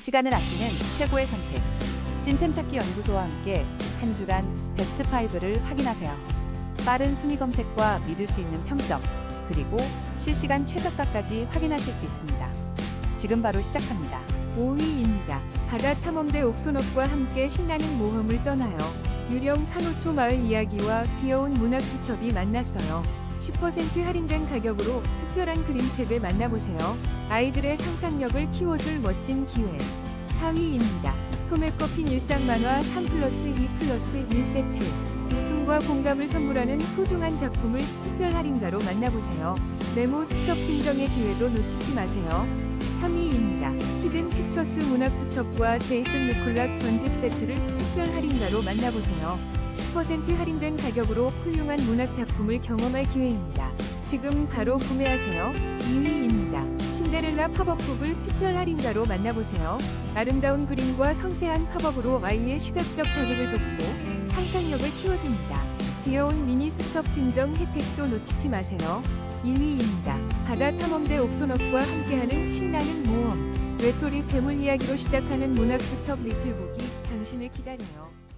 시간을 아끼는 최고의 선택. 찐템 찾기 연구소와 함께 한 주간 베스트 5를 확인하세요. 빠른 순위 검색과 믿을 수 있는 평점, 그리고 실시간 최저가까지 확인하실 수 있습니다. 지금 바로 시작합니다. 5위입니다. 바다 탐험대 옥토너과 함께 신나는 모험을 떠나요. 유령 산호초 마을 이야기와 귀여운 문학 수첩이 만났어요. 10% 할인된 가격으로 특별한 그림책을 만나보세요. 아이들의 상상력을 키워줄 멋진 기회. 4위입니다. 소매 꺾인 일상 만화 3 플러스 2 플러스 1세트. 웃음과 공감을 선물하는 소중한 작품을 특별 할인가로 만나보세요. 메모 수첩 증정의 기회도 놓치지 마세요. 3위입니다. 히든 픽처스 문학 수첩과 제이슨 루쿨락 전집 세트를 특별 할인가로 만나보세요. 10% 할인된 가격으로 훌륭한 문학 작품을 경험할 기회입니다. 지금 바로 구매하세요. 2위입니다. 신데렐라 팝업북을 특별 할인가로 만나보세요. 아름다운 그림과 섬세한 팝업으로 아이의 시각적 자극을 돕고 상상력을 키워줍니다. 귀여운 미니 수첩 증정 혜택도 놓치지 마세요. 1위입니다. 바다 탐험대 옥토너과 함께하는 신나는 모험. 외톨이 괴물 이야기로 시작하는 문학 수첩 리틀북이 당신을 기다려요.